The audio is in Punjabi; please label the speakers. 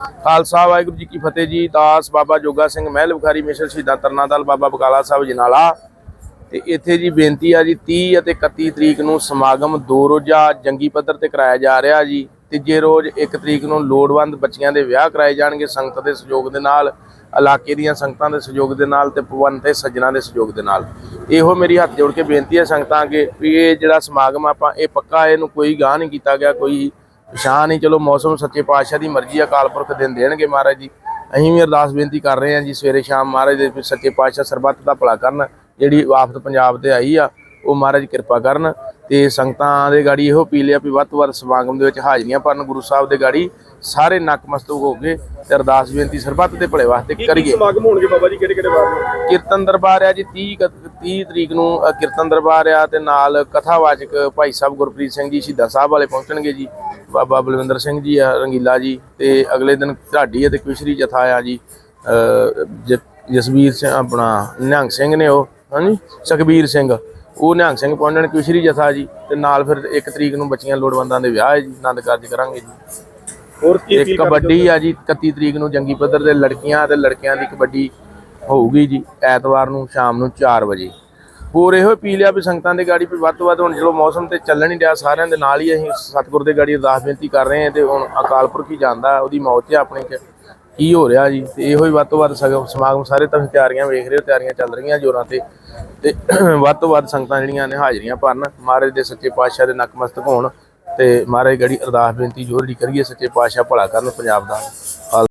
Speaker 1: ਖਾਲਸਾ, ਵਾਹਿਗੁਰੂ ਜੀ ਕੀ ਫਤਿਹ ਜੀ। ਦਾਸ ਬਾਬਾ ਜੋਗਾ ਸਿੰਘ ਮਹਿਲ, ਬੁਖਾਰੀ ਮਿਸ਼ਨ ਸ਼ਹੀਦਾਂ ਤਰਨਾ ਦਲ, ਬਾਬਾ ਬਕਾਲਾ ਸਾਹਿਬ ਜਨਾਲਾ ਤੇ ਇੱਥੇ ਜੀ ਬੇਨਤੀ ਆ ਜੀ 30 ਅਤੇ 31 ਤਰੀਕ ਨੂੰ ਸਮਾਗਮ ਦੋ ਰੋਜ਼ਾ ਜੰਗੀ ਪੱਧਰ ਤੇ ਕਰਾਇਆ ਜਾ ਰਿਹਾ ਜੀ। ਤੀਜੇ ਰੋਜ਼ 1 ਤਰੀਕ ਨੂੰ ਲੋੜਵੰਦ ਬੱਚੀਆਂ ਦੇ ਵਿਆਹ ਕਰਾਏ ਜਾਣਗੇ ਸੰਗਤ ਦੇ ਸਹਿਯੋਗ ਦੇ ਨਾਲ, ਇਲਾਕੇ ਦੀਆਂ ਸੰਗਤਾਂ ਦੇ ਸਹਿਯੋਗ ਦੇ ਨਾਲ ਤੇ ਪਵਨ ਤੇ ਸੱਜਣਾ ਦੇ ਸਹਿਯੋਗ ਦੇ ਨਾਲ। ਇਹੋ ਮੇਰੀ ਹੱਥ ਜੋੜ ਕੇ ਬੇਨਤੀ ਹੈ ਸੰਗਤਾਂ ਅੱਗੇ ਵੀ ਇਹ ਜਿਹੜਾ ਸਮਾਗਮ ਆਪਾਂ, ਇਹ ਪੱਕਾ ਇਹਨੂੰ ਕੋਈ ਗਾਹ ਨਹੀਂ ਕੀਤਾ ਗਿਆ, ਕੋਈ ਪਛਾਣ ਨਹੀਂ, ਚਲੋ ਮੌਸਮ ਸੱਚੇ ਪਾਤਸ਼ਾਹ ਦੀ ਮਰਜ਼ੀ ਆ, ਅਕਾਲ ਪੁਰਖ ਦਿਨ ਦੇਣਗੇ ਮਹਾਰਾਜ ਜੀ। ਅਸੀਂ ਵੀ ਅਰਦਾਸ ਬੇਨਤੀ ਕਰ ਰਹੇ ਹਾਂ ਜੀ, ਸਵੇਰੇ ਸ਼ਾਮ ਮਹਾਰਾਜ ਦੇ ਸੱਚੇ ਪਾਤਸ਼ਾਹ ਸਰਬੱਤ ਦਾ ਭਲਾ ਕਰਨ, ਜਿਹੜੀ ਆਫਤ ਪੰਜਾਬ ਤੇ ਆਈ ਆ, ਉਹ ਮਹਾਰਾਜ ਕਿਰਪਾ ਕਰਨ। ਤੇ ਸੰਗਤਾਂ ਦੇ ਗਾੜੀ ਇਹੋ ਪੀ ਲਿਆ ਵੀ ਵੱਧ ਤੋਂ ਵੱਧ ਸਮਾਗਮ ਦੇ ਵਿੱਚ ਹਾਜ਼ਰੀਆਂ ਭਰਨ ਗੁਰੂ ਸਾਹਿਬ ਦੇ ਗਾੜੀ ਸਾਰੇ ਨਕਮਸਤਕ ਹੋ ਕੇ ਤੇ ਅਰਦਾਸ ਬੇਨਤੀ ਸਰਬੱਤ ਦੇ ਭਲੇ ਵਾਸਤੇ ਕਰੀਏ।
Speaker 2: ਸਮਾਗਮ ਹੋਣਗੇ ਬਾਬਾ ਜੀ? ਕਿਹੜੇ ਕਿਹੜੇ ਵਾਰ?
Speaker 1: ਕੀਰਤਨ ਦਰਬਾਰ ਆ ਜੀ 30 ਕ- 30 ਤਰੀਕ ਨੂੰ ਕੀਰਤਨ ਦਰਬਾਰ ਆ ਤੇ ਨਾਲ ਕਥਾਵਾਚਕ ਭਾਈ ਸਾਹਿਬ ਗੁਰਪ੍ਰੀਤ ਸਿੰਘ ਜੀ ਸ਼ਹੀਦਾਂ ਸਾਹਿਬ ਵਾਲੇ ਪਹੁੰਚਣਗੇ ਜੀ ਬਾਬਾ ਬਲਵਿੰਦਰ ਸਿੰਘ ਜੀ ਆ ਰੰਗੀਲਾ ਜੀ ਤੇ ਅਗਲੇ ਦਿਨ ਢਾਡੀ ਅਤੇ ਕੁਸ਼ਰੀ ਜਥਾ ਆ ਜ- ਜਸਵੀਰ ਸਿੰਘ ਆਪਣਾ ਨਿਹੰਗ ਸਿੰਘ ਨੇ ਉਹ ਹਾਂਜੀ ਸੁਖਬੀਰ ਸਿੰਘ। ਉਹ ਨਿਹੰਗ ਸਿੰਘ ਪਹੁੰਚਣ ਕੁਸ਼ਰੀ ਜਥਾ ਜੀ ਤੇ ਨਾਲ ਫਿਰ 1 ਤਰੀਕ ਨੂੰ ਬੱਚੀਆਂ ਲੋੜਵੰਦਾਂ ਦੇ ਵਿਆਹ ਹੈ ਜੀ ਆਨੰਦ ਕਾਰਜ ਕਰਾਂਗੇ ਜੀ।
Speaker 2: ਹੋਰ ਕੀ ਕਰਦੇ
Speaker 1: ਕਬੱਡੀ ਆ ਜੀ 31 ਤਰੀਕ ਨੂੰ ਜੰਗੀ ਪੱਧਰ ਦੇ ਲੜਕੀਆਂ ਤੇ ਲੜਕਿਆਂ ਦੀ ਕਬੱਡੀ ਹੋਊਗੀ ਜੀ ਐਤਵਾਰ ਨੂੰ ਸ਼ਾਮ ਨੂੰ 4 ਵਜੇ। ਹੋਰ ਇਹੋ ਅਪੀਲ ਆ ਵੀ ਸੰਗਤਾਂ ਦੇ ਗਾੜੀ ਵੀ ਵੱਧ ਤੋਂ ਵੱਧ ਹੁਣ ਜਦੋਂ ਮੌਸਮ ਤੇ ਚੱਲਣ ਹੀ ਡਿਆ ਸਾਰਿਆਂ ਦੇ ਨਾਲ ਹੀ ਅਸੀਂ ਸਤਿਗੁਰ ਦੇ ਗਾੜੀ ਅਰਦਾਸ ਬੇਨਤੀ ਕਰ ਰਹੇ ਹਾਂ ਤੇ ਹੁਣ ਅਕਾਲ ਪੁਰਖ ਹੀ ਜਾਣਦਾ ਉਹਦੀ ਮੌਤ ਹੈ ਆਪਣੀ ਚ ਕੀ ਹੋ ਰਿਹਾ ਜੀ? ਤੇ ਇਹੋ ਹੀ ਵੱਧ ਤੋਂ ਵੱਧ ਸਮਾਗਮ ਸਾਰੇ ਤਾਂ ਤਿਆਰੀਆਂ ਵੇਖ ਰਹੇ ਹੋ, ਤਿਆਰੀਆਂ ਚੱਲ ਰਹੀਆਂ ਜੋਰਾਂ ਤੇ। ਤੇ ਵੱਧ ਤੋਂ ਵੱਧ ਸੰਗਤਾਂ ਜਿਹੜੀਆਂ ਨੇ ਹਾਜ਼ਰੀਆਂ ਭਰਨ। ਮਹਾਰਾਜ ਦੇ ਸੱਚੇ ਪਾਤਸ਼ਾਹ ਦੇ ਨਕਮਸਤਕ ਹੋਣ। ਤੇ ਮਹਾਰਾਜ ਗੜੀ ਅਰਦਾਸ ਬੇਨਤੀ ਜੋਰ ਦੀ ਕਰੀਏ, ਸੱਚੇ ਪਾਤਸ਼ਾਹ ਭਲਾ ਕਰਨ ਪੰਜਾਬ ਦਾ।